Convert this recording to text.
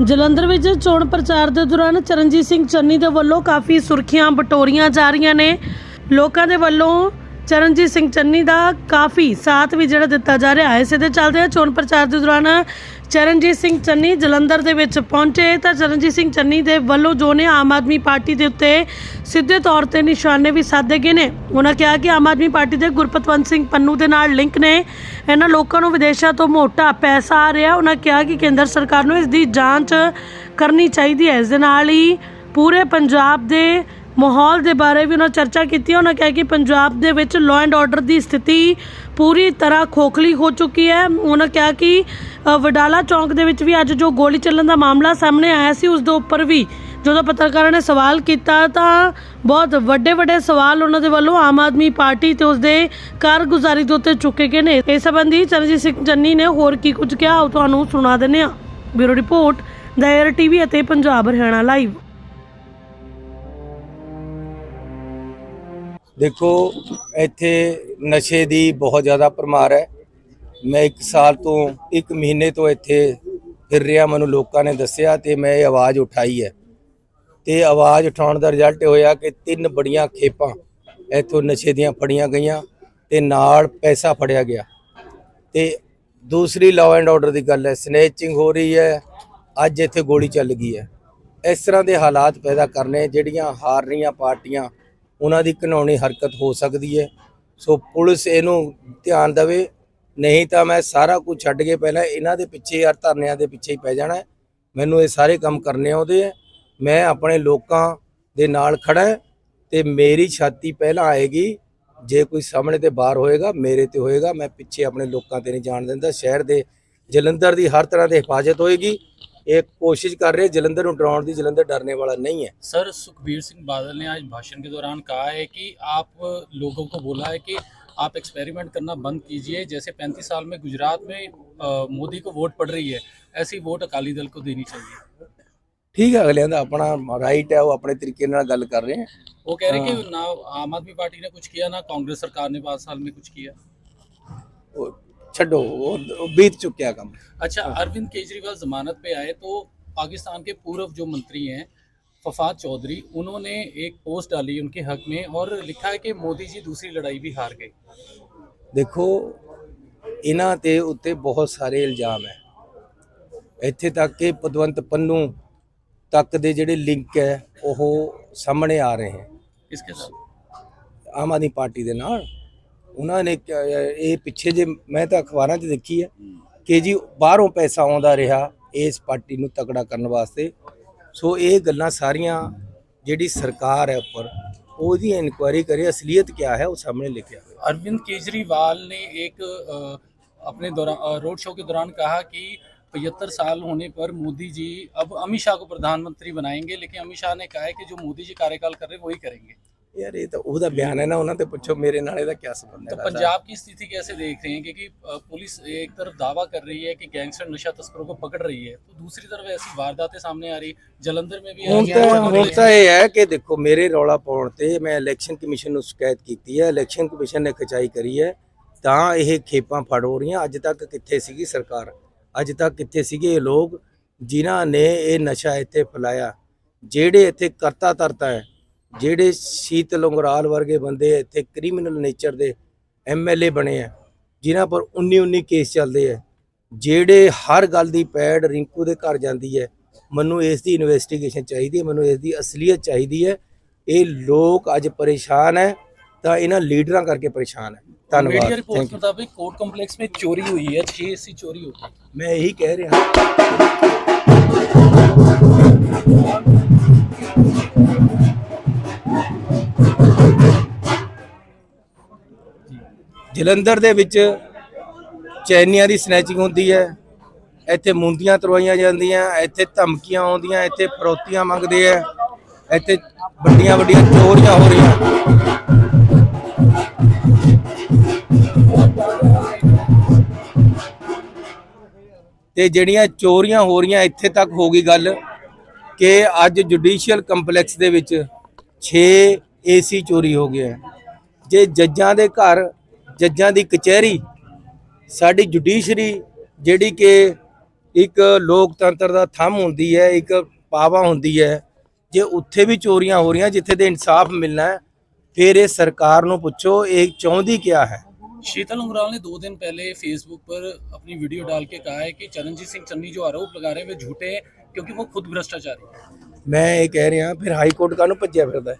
ਜਲੰਧਰ ਵਿੱਚ ਚੋਣ ਪ੍ਰਚਾਰ ਦੇ ਦੌਰਾਨ ਚਰਨਜੀਤ ਸਿੰਘ ਚੰਨੀ ਦੇ ਵੱਲੋਂ ਕਾਫੀ ਸੁਰਖੀਆਂ, ਬਟੋਰੀਆਂ ਜਾ ਰਹੀਆਂ ਨੇ। ਲੋਕਾਂ ਦੇ ਵੱਲੋਂ ਚਰਨਜੀਤ ਸਿੰਘ ਚੰਨੀ ਦਾ ਕਾਫੀ ਸਾਥ ਵੀ ਜਿਹੜਾ ਦਿੱਤਾ ਜਾ ਰਿਹਾ ਹੈ। ਇਸੇ ਦੇ ਚੱਲਦੇ ਚੋਣ ਪ੍ਰਚਾਰ ਦੇ ਦੌਰਾਨ ਚਰਨਜੀਤ ਸਿੰਘ ਚੰਨੀ ਜਲੰਧਰ ਦੇ ਵਿੱਚ ਪਹੁੰਚੇ। ਤਾਂ ਚਰਨਜੀਤ ਸਿੰਘ ਚੰਨੀ ਦੇ ਵੱਲੋਂ ਜੋ ਨੇ ਆਮ ਆਦਮੀ ਪਾਰਟੀ ਦੇ ਉੱਤੇ ਸਿੱਧੇ ਤੌਰ ਤੇ ਨਿਸ਼ਾਨੇ ਵੀ ਸਾਧੇ ਗਏ ਨੇ। ਉਹਨਾਂ ਕਿਹਾ ਕਿ ਆਮ ਆਦਮੀ ਪਾਰਟੀ ਦੇ ਗੁਰਪਤਵੰਤ ਸਿੰਘ ਪੰਨੂ ਦੇ ਨਾਲ ਲਿੰਕ ਨੇ। ਇਹਨਾਂ ਲੋਕਾਂ ਨੂੰ ਵਿਦੇਸ਼ਾਂ ਤੋਂ ਮੋਟਾ ਪੈਸਾ ਆ ਰਿਹਾ। ਉਹਨਾਂ ਕਿਹਾ ਕਿ ਕੇਂਦਰ ਸਰਕਾਰ ਨੂੰ ਇਸ ਦੀ ਜਾਂਚ ਕਰਨੀ ਚਾਹੀਦੀ ਹੈ। ਇਸ ਦੇ ਨਾਲ ਹੀ ਪੂਰੇ ਪੰਜਾਬ ਦੇ ਮਾਹੌਲ ਦੇ ਬਾਰੇ ਵੀ ਉਹਨਾਂ ਚਰਚਾ ਕੀਤੀ। ਉਹਨਾਂ ਕਿਹਾ ਕਿ ਪੰਜਾਬ ਦੇ ਵਿੱਚ ਲਾਅ ਐਂਡ ਆਰਡਰ ਦੀ ਸਥਿਤੀ ਪੂਰੀ ਤਰ੍ਹਾਂ ਖੋਖਲੀ ਹੋ ਚੁੱਕੀ ਹੈ। ਉਹਨਾਂ ਕਿਹਾ ਕਿ ਵਡਾਲਾ ਚੌਂਕ ਦੇ ਵਿੱਚ ਵੀ ਅੱਜ ਜੋ ਗੋਲੀ ਚੱਲਣ ਦਾ ਮਾਮਲਾ ਸਾਹਮਣੇ ਆਇਆ ਸੀ, ਉਸ ਦੇ ਉੱਪਰ ਵੀ ਜਦੋਂ ਪੱਤਰਕਾਰਾਂ ਨੇ ਸਵਾਲ ਕੀਤਾ ਤਾਂ ਬਹੁਤ ਵੱਡੇ ਵੱਡੇ ਸਵਾਲ ਉਹਨਾਂ ਦੇ ਵੱਲੋਂ ਆਮ ਆਦਮੀ ਪਾਰਟੀ ਤੇ ਉਸਦੇ ਕਾਰਗੁਜ਼ਾਰੀ ਦੇ ਉੱਤੇ ਚੁੱਕੇ ਗਏ ਨੇ। ਇਸ ਸੰਬੰਧੀ ਚਰਨਜੀਤ ਸਿੰਘ ਚੰਨੀ ਨੇ ਹੋਰ ਕੀ ਕੁਝ ਕਿਹਾ, ਉਹ ਤੁਹਾਨੂੰ ਸੁਣਾ ਦਿੰਦੇ ਹਾਂ। ਬਿਊਰੋ ਰਿਪੋਰਟ, ਦਾਇਰ ਟੀਵੀ ਅਤੇ ਪੰਜਾਬ ਹਰਿਆਣਾ ਲਾਈਵ। ਦੇਖੋ, ਇੱਥੇ ਨਸ਼ੇ ਦੀ ਬਹੁਤ ਜ਼ਿਆਦਾ ਪਰਮਾਰ ਹੈ। ਮੈਂ 1 ਸਾਲ ਤੋਂ 1 ਮਹੀਨੇ ਤੋਂ ਇੱਥੇ ਫਿਰ ਰਿਹਾ, ਮੈਨੂੰ ਲੋਕਾਂ ਨੇ ਦੱਸਿਆ ਤੇ ਮੈਂ ਇਹ ਆਵਾਜ਼ ਉਠਾਈ ਹੈ। ਤੇ ਆਵਾਜ਼ ਉਠਾਉਣ ਦਾ ਰਿਜ਼ਲਟ ਹੋਇਆ ਕਿ ਤਿੰਨ ਬੜੀਆਂ ਖੇਪਾਂ ਇੱਥੋਂ ਨਸ਼ੇ ਦੀਆਂ ਫੜੀਆਂ ਗਈਆਂ ਤੇ ਨਾਲ ਪੈਸਾ ਫੜਿਆ ਗਿਆ। ਤੇ ਦੂਸਰੀ ਲਾਅ ਐਂਡ ਆਰਡਰ ਦੀ ਗੱਲ ਹੈ ਸਨੇਚਿੰਗ ਹੋ ਰਹੀ ਹੈ, ਅੱਜ ਇੱਥੇ ਗੋਲੀ ਚੱਲ ਗਈ ਹੈ। ਇਸ ਤਰ੍ਹਾਂ ਦੇ ਹਾਲਾਤ ਪੈਦਾ ਕਰਨੇ ਜਿਹੜੀਆਂ ਹਾਰ ਰਹੀਆਂ ਪਾਰਟੀਆਂ ਉਹਨਾਂ ਦੀ ਘਿਨਾਉਣੀ ਹਰਕਤ ਹੋ ਸਕਦੀ ਹੈ। ਸੋ ਪੁਲਿਸ ਇਹਨੂੰ ਧਿਆਨ ਦੇਵੇ। ਨਹੀਂ ਤਾਂ ਮੈਂ ਸਾਰਾ ਕੁਝ ਛੱਡ ਕੇ ਪਹਿਲਾਂ ਇਹਨਾਂ ਦੇ ਪਿੱਛੇ ਯਾਰ ਧਰਨਿਆਂ ਦੇ ਪਿੱਛੇ ਹੀ ਪੈ ਜਾਣਾ ਮੈਨੂੰ ਇਹ ਸਾਰੇ ਕੰਮ ਕਰਨੇ ਆਉਂਦੇ ਹੈ। ਮੈਂ ਆਪਣੇ ਲੋਕਾਂ ਦੇ ਨਾਲ ਖੜਾ ਹਾਂ ਤੇ ਮੇਰੀ ਛਾਤੀ ਪਹਿਲਾਂ ਆਏਗੀ। ਜੇ ਕੋਈ ਸਾਹਮਣੇ ਤੇ ਬਾਹਰ ਹੋਏਗਾ, ਮੇਰੇ ਤੇ ਹੋਏਗਾ। ਮੈਂ ਪਿੱਛੇ ਆਪਣੇ ਲੋਕਾਂ ਤੇ ਨਹੀਂ ਜਾਣ ਦਿੰਦਾ। ਸ਼ਹਿਰ ਦੇ ਜਲੰਧਰ ਦੀ ਹਰ ਤਰ੍ਹਾਂ ਦੀ ਹਿਫਾਜ਼ਤ ਹੋਏਗੀ। ਇਹ ਕੋਸ਼ਿਸ਼ ਕਰ ਰਹੇ ਜਲੰਧਰ ਨੂੰ ਡਰਾਉਣ ਦੀ ਜਲੰਧਰ ਡਰਨੇ ਵਾਲਾ ਨਹੀਂ ਹੈ सर सुखबीर सिंह बादल ने आज भाषण के दौरान कहा है कि आप लोगों को बोला है कि आप एक्सपेरिमेंट करना बंद कीजिए जैसे 35 साल में गुजरात में अ, मोदी को वोट पड़ रही है ऐसी वोट अकाली दल को देनी चाहिए ਠੀਕ ਹੈ ਅਗਲਿਆਂ ਦਾ ਆਪਣਾ ਰਾਈਟ ਹੈ ਉਹ ਆਪਣੇ ਤਰੀਕੇ ਨਾਲ ਗੱਲ ਕਰ ਰਹੇ ਹੈ वो कह रहे कि ना आम आदमी पार्टी ने कुछ किया ना कांग्रेस सरकार ने पाँच साल में कुछ किया ਉਹ ਛੱਡੋ ਉਹ ਉਹ ਬੀਤ ਚੁੱਕਿਆ ਕੰਮ अच्छा अरविंद केजरीवाल जमानत पे आए तो पाकिस्तान के पूर्व जो मंत्री हैं फफाद चौधरी उन्होंने एक पोस्ट डाली उनके हक में और लिखा है कि मोदी जी दूसरी लड़ाई भी हार गए ਦੇਖੋ ਇਹਨਾਂ ਤੇ ਉੱਤੇ ਬਹੁਤ ਸਾਰੇ ਇਲਜ਼ਾਮ ਹੈ ਇੱਥੇ ਤੱਕ ਕਿ ਪਦਵੰਤ ਪੰਨੂ ਤੱਕ ਦੇ ਜਿਹੜੇ ਲਿੰਕ ਹੈ ਉਹ ਸਾਹਮਣੇ ਆ ਰਹੇ ਹਨ किसके साथ ਆਮ ਆਦਮੀ ਪਾਰਟੀ ਦੇ ਨਾਲ ਉਹਨਾਂ ਨੇ ਕਿਹਾ- ਇਹ ਪਿੱਛੇ ਜੇ ਮੈਂ ਤਾਂ ਅਖਬਾਰਾਂ 'ਚ ਦੇਖੀ ਹੈ ਕਿ ਜੀ ਬਾਹਰੋਂ ਪੈਸਾ ਆਉਂਦਾ ਰਿਹਾ ਇਸ ਪਾਰਟੀ ਨੂੰ ਤਕੜਾ ਕਰਨ ਵਾਸਤੇ ਸੋ ਇਹ ਗੱਲਾਂ ਸਾਰੀਆਂ ਜਿਹੜੀ ਸਰਕਾਰ ਹੈ ਉੱਪਰ ਉਹਦੀ ਇਨਕੁਆਇਰੀ ਕਰੇ ਅਸਲੀਅਤ ਕੀ ਹੈ ਉਹ ਸਾਹਮਣੇ ਲਿਖਿਆ ਹੋਇਆ अरविंद केजरीवाल ने एक अ, अपने दौरान रोड शो के दौरान कहा कि पचहत्तर साल होने पर मोदी जी अब अमित शाह को प्रधानमंत्री बनाएंगे लेकिन अमित शाह ने कहा है कि जो मोदी जी कार्यकाल कर रहे हैं वही करेंगे ਯਾਰ ਇਹ ਤਾਂ ਉਹਦਾ ਬਿਆਨ ਹੈ ਨਾ ਉਹਨਾਂ ਤੇ ਪੁੱਛੋ ਮੇਰੇ ਨਾਲ ਇਹਦਾ ਕੀ ਸੰਬੰਧ तो ਹੈ पंजाब की स्थिति कैसे देख रहे हैं क्योंकि अ, पुलिस एक तरफ दावा कर रही है कि गैंगस्टर नशा तस्करों को पकड़ रही है तो दूसरी तरफ ऐसी वारदातें सामने आ रही जलंधर में भी ਹੁਣ ऐसी ਤਾਂ वारदातें ਹੁਣ ਤਾਂ ਇਹ ਹੈ ਕਿ ਦੇਖੋ ਮੇਰੇ ਰੌਲਾ ਪਾਉਣ ਤੇ ਮੈਂ ਇਲੈਕਸ਼ਨ ਕਮਿਸ਼ਨ ਨੂੰ ਸ਼ਿਕਾਇਤ ਕੀਤੀ ਹੈ ਇਲੈਕਸ਼ਨ ਕਮਿਸ਼ਨ ਨੇ ਖਚਾਈ ਕਰੀ ਹੈ ਤਾਂ ਇਹ ਖੇਪਾਂ ਫੜ ਹੋ ਰਹੀਆਂ ਅੱਜ ਤੱਕ ਕਿੱਥੇ ਸੀਗੀ ਸਰਕਾਰ ਅੱਜ ਤੱਕ ਕਿੱਥੇ ਸੀਗੇ ਇਹ ਲੋਕ ਜਿਨ੍ਹਾਂ ਨੇ ਇਹ ਨਸ਼ਾ ਇੱਥੇ ਫੈਲਾਇਆ ਜਿਹੜੇ ਇੱਥੇ ਕਰਤਾ ਧਰਤਾ ਹੈ ਜਿਹੜੇ ਸ਼ੀਤ ਲੰਗਰਾਲ ਵਰਗੇ ਬੰਦੇ ਇੱਥੇ ਕ੍ਰਿਮੀਨਲ ਨੇਚਰ ਦੇ ਐਮਐਲਏ ਬਣੇ ਆ ਜਿਨ੍ਹਾਂ ਪਰ 19 19 ਕੇਸ ਚੱਲਦੇ ਆ। ਜਿਹੜੇ ਹਰ ਗੱਲ ਦੀ ਪੈੜ ਰਿੰਕੂ ਦੇ ਘਰ ਜਾਂਦੀ ਹੈ ਮੈਨੂੰ ਇਸ ਦੀ ਇਨਵੈਸਟੀਗੇਸ਼ਨ ਚਾਹੀਦੀ ਹੈ ਮੈਨੂੰ ਇਸ ਦੀ ਅਸਲੀਅਤ ਚਾਹੀਦੀ ਹੈ ਇਹ ਲੋਕ ਅੱਜ ਪਰੇਸ਼ਾਨ ਹੈ ਤਾਂ ਇਹਨਾਂ ਲੀਡਰਾਂ ਕਰਕੇ ਪਰੇਸ਼ਾਨ ਹੈ ਧੰਨਵਾਦ। ਮੀਡੀਆ ਰਿਪੋਰਟ ਮੁਤਾਬਕ ਕੋਰਟ ਕੰਪਲੈਕਸ ਵਿੱਚ ਚੋਰੀ ਹੋਈ ਹੈ 6 ਏਸੀ ਚੋਰੀ ਹੋ ਗਈ। ਮੈਂ ਇਹੀ ਕਹਿ ਰਿਹਾ। ਜਲੰਧਰ ਦੇ ਵਿੱਚ ਚੈਨੀਆਂ ਦੀ ਸਨੈਚਿੰਗ ਹੁੰਦੀ ਹੈ ਇੱਥੇ ਮੁੰਦੀਆਂ ਤਰਵਾਈਆਂ ਜਾਂਦੀਆਂ, ਇੱਥੇ ਧਮਕੀਆਂ ਆਉਂਦੀਆਂ, ਇੱਥੇ ਫਰੋਤੀਆਂ ਮੰਗਦੇ ਆ, ਇੱਥੇ ਵੱਡੀਆਂ ਵੱਡੀਆਂ ਚੋਰੀਆਂ ਹੋ ਰਹੀਆਂ ਤੇ ਜਿਹੜੀਆਂ ਚੋਰੀਆਂ ਹੋ ਰਹੀਆਂ ਇੱਥੇ ਤੱਕ ਹੋ ਗਈ ਗੱਲ ਕਿ ਅੱਜ ਜੁਡੀਸ਼ੀਅਲ ਕੰਪਲੈਕਸ ਦੇ ਵਿੱਚ 6 ਏਸੀ ਚੋਰੀ ਹੋ ਗਏ ਹੈ। ਜੇ ਜੱਜਾਂ ਦੇ ਘਰ ਜੱਜਾਂ ਦੀ ਕਚਹਿਰੀ ਸਾਡੀ ਜੁਡੀਸ਼ਰੀ ਜਿਹੜੀ ਕਿ ਇੱਕ ਲੋਕਤੰਤਰ ਦਾ ਥੰਮ ਹੁੰਦੀ ਹੈ ਇੱਕ ਪਾਵਾ ਹੁੰਦੀ ਹੈ ਜੇ ਉੱਥੇ ਵੀ ਚੋਰੀਆਂ ਹੋ ਰਹੀਆਂ ਜਿੱਥੇ ਤੇ ਇਨਸਾਫ ਮਿਲਣਾ ਹੈ ਫਿਰ ਇਹ ਸਰਕਾਰ ਨੂੰ ਪੁੱਛੋ ਇਹ ਚਾਹੁੰਦੀ ਕਿਆ ਹੈ शीतल उमराल ने दो दिन पहले फेसबुक पर अपनी वीडियो डाल के कहा है कि चरणजीत सिंह चन्नी जो आरोप लगा रहे हैं वे झूठे हैं क्योंकि वो खुद भ्रष्टाचारी है ਮੈਂ ਇਹ ਕਹਿ ਰਿਹਾ ਫਿਰ ਹਾਈ ਕੋਰਟ ਕਾਹਨੂੰ ਭੱਜਿਆ ਫਿਰਦਾ ਹੈ?